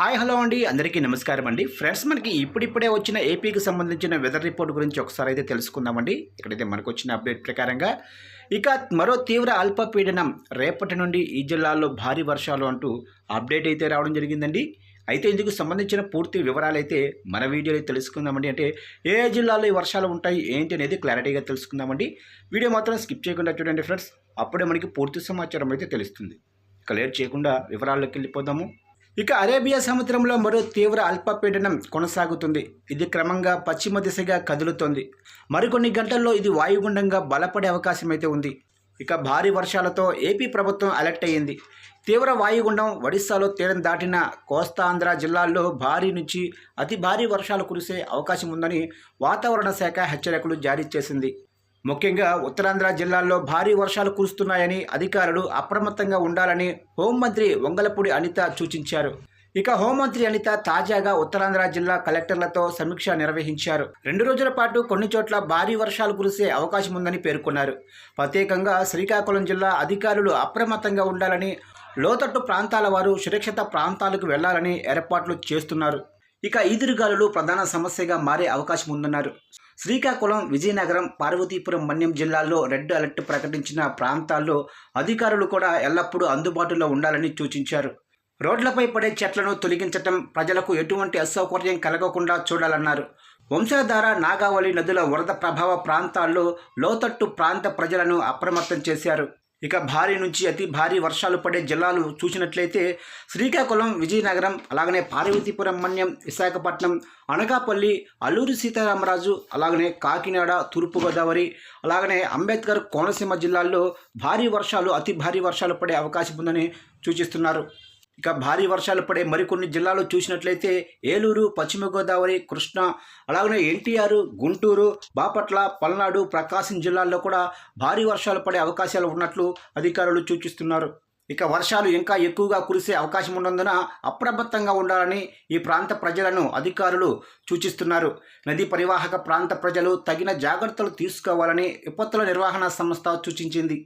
Hi hello అండి. అందరికీ నమస్కారం అండి. ఫ్రెండ్స్ మనకి ఇప్పుడిప్పుడే వచ్చిన ఏపీకి సంబంధించిన వెదర్ రిపోర్ట్ గురించి ఒకసారి అయితే తెలుసుకుందామండి. ఇక్కడైతే మనకు వచ్చిన అప్డేట్ ప్రకారంగా ఇక మరో తీవ్ర అల్పపీడనం రేపటి నుండి ఈ జిల్లాల్లో భారీ వర్షాలు అంటూ అప్డేట్ అయితే రావడం జరిగిందండి. అయితే ఇందుకు సంబంధించిన పూర్తి వివరాలు అయితే మన వీడియోలో తెలుసుకుందామండి. అంటే ఏ జిల్లాలో ఈ వర్షాలు ఉంటాయి ఏంటి అనేది క్లారిటీగా తెలుసుకుందామండి. వీడియో మాత్రం స్కిప్ చేయకుండా చూడండి ఫ్రెండ్స్. అప్పుడే మనకి పూర్తి సమాచారం అయితే తెలుస్తుంది. ఇక లేట్ చేయకుండా వివరాల్లోకి వెళ్ళిపోదాము. ఇక అరేబియా సముద్రంలో మరో తీవ్ర అల్పపీడనం కొనసాగుతుంది. ఇది క్రమంగా పశ్చిమ దిశగా కదులుతోంది. మరికొన్ని గంటల్లో ఇది వాయుగుండంగా బలపడే అవకాశం అయితే ఉంది. ఇక భారీ వర్షాలతో ఏపీ ప్రభుత్వం అలర్ట్ అయ్యింది. తీవ్ర వాయుగుండం ఒడిస్సాలో తీరం దాటిన కోస్తాంధ్ర జిల్లాల్లో భారీ నుంచి అతి భారీ వర్షాలు కురిసే అవకాశం ఉందని వాతావరణ శాఖ హెచ్చరికలు జారీ చేసింది. ముఖ్యంగా ఉత్తరాంధ్ర జిల్లాల్లో భారీ వర్షాలు కురుస్తున్నాయని అధికారులు అప్రమత్తంగా ఉండాలని హోంమంత్రి వంగలపూడి అనిత సూచించారు. ఇక హోంమంత్రి అనిత తాజాగా ఉత్తరాంధ్ర జిల్లా కలెక్టర్లతో సమీక్ష నిర్వహించారు. రెండు రోజుల పాటు కొన్ని చోట్ల భారీ వర్షాలు కురిసే అవకాశం ఉందని పేర్కొన్నారు. ప్రత్యేకంగా శ్రీకాకుళం జిల్లా అధికారులు అప్రమత్తంగా ఉండాలని లోతట్టు ప్రాంతాల వారు సురక్షిత ప్రాంతాలకు వెళ్ళాలని ఏర్పాట్లు చేస్తున్నారు. ఇక ఈదురుగాలులు ప్రధాన సమస్యగా మారే అవకాశం ఉందన్నారు. శ్రీకాకుళం విజయనగరం పార్వతీపురం మన్యం జిల్లాల్లో రెడ్ అలర్ట్ ప్రకటించిన ప్రాంతాల్లో అధికారులు కూడా ఎల్లప్పుడూ అందుబాటులో ఉండాలని సూచించారు. రోడ్లపై పడే చెట్లను తొలగించటం ప్రజలకు ఎటువంటి అసౌకర్యం కలగకుండా చూడాలన్నారు. వంశధార నాగావళి నదుల వరద ప్రభావ ప్రాంతాల్లో లోతట్టు ప్రాంత ప్రజలను అప్రమత్తం చేశారు. ఇక భారీ నుంచి అతి భారీ వర్షాలు పడే జిల్లాలు చూసినట్లయితే శ్రీకాకుళం విజయనగరం అలాగనే పార్వతీపురం మన్యం విశాఖపట్నం అనకాపల్లి అల్లూరి సీతారామరాజు అలాగనే కాకినాడ తూర్పుగోదావరి అలాగనే అంబేద్కర్ కోనసీమ జిల్లాల్లో భారీ వర్షాలు అతి భారీ వర్షాలు పడే అవకాశం ఉందని సూచిస్తున్నారు. ఇక భారీ వర్షాలు పడే మరికొన్ని జిల్లాలు చూసినట్లయితే ఏలూరు పశ్చిమ గోదావరి కృష్ణా అలాగనే ఎన్టీఆర్ గుంటూరు బాపట్ల పల్నాడు ప్రకాశం జిల్లాల్లో కూడా భారీ వర్షాలు పడే అవకాశాలు ఉన్నట్లు అధికారులు సూచిస్తున్నారు. ఇక వర్షాలు ఇంకా ఎక్కువగా కురిసే అవకాశం ఉన్నందున అప్రమత్తంగా ఉండాలని ఈ ప్రాంత ప్రజలను అధికారులు సూచిస్తున్నారు. నదీ పరివాహక ప్రాంత ప్రజలు తగిన జాగ్రత్తలు తీసుకోవాలని విపత్తుల నిర్వహణ సంస్థ సూచించింది.